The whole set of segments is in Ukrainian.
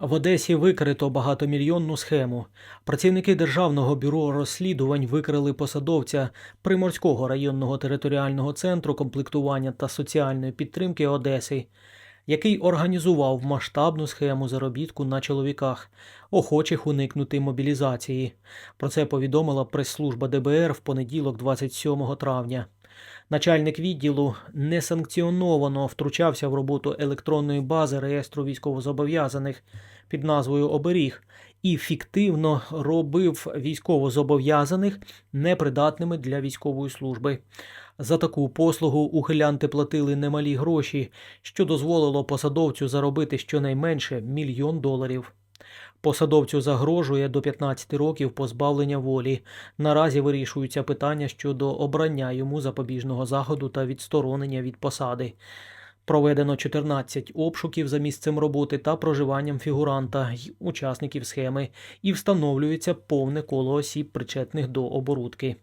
В Одесі викрито багатомільйонну схему. Працівники Державного бюро розслідувань викрили посадовця Приморського районного територіального центру комплектування та соціальної підтримки Одеси, який організував масштабну схему заробітку на чоловіках, охочих уникнути мобілізації. Про це повідомила прес-служба ДБР в понеділок, 27 травня. Начальник відділу несанкціоновано втручався в роботу електронної бази реєстру військовозобов'язаних під назвою Оберіг і фіктивно робив військовозобов'язаних непридатними для військової служби. За таку послугу ухилянти платили немалі гроші, що дозволило посадовцю заробити щонайменше мільйон доларів. Посадовцю загрожує до 15 років позбавлення волі. Наразі вирішуються питання щодо обрання йому запобіжного заходу та відсторонення від посади. Проведено 14 обшуків за місцем роботи та проживанням фігуранта й учасників схеми, і встановлюється повне коло осіб, причетних до оборудки.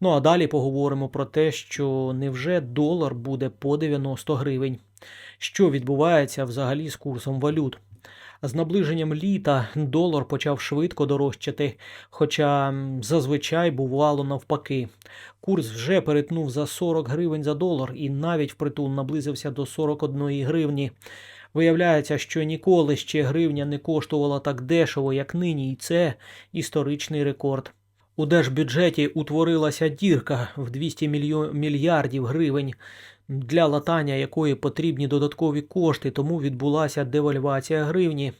Ну а далі поговоримо про те, що невже долар буде по 90 гривень. Що відбувається взагалі з курсом валют? З наближенням літа долар почав швидко дорожчати, хоча зазвичай бувало навпаки. Курс вже перетнув за 40 гривень за долар і навіть впритул наблизився до 41 гривні. Виявляється, що ніколи ще гривня не коштувала так дешево, як нині, і це історичний рекорд. У держбюджеті утворилася дірка в 200 мільйо- мільярдів гривень, для латання якої потрібні додаткові кошти, тому відбулася девальвація гривні,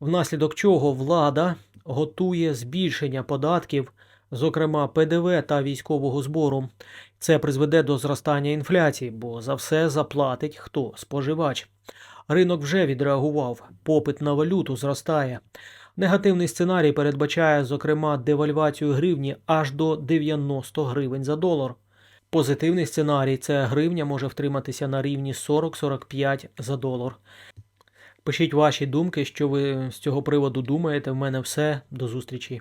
внаслідок чого влада готує збільшення податків, зокрема ПДВ та військового збору. Це призведе до зростання інфляції, бо за все заплатить хто споживач. Ринок вже відреагував, попит на валюту зростає. Негативний сценарій передбачає, зокрема, девальвацію гривні аж до 90 гривень за долар. Позитивний сценарій це гривня може втриматися на рівні 40-45 за долар. Пишіть ваші думки, що ви з цього приводу думаєте. В мене все. До зустрічі.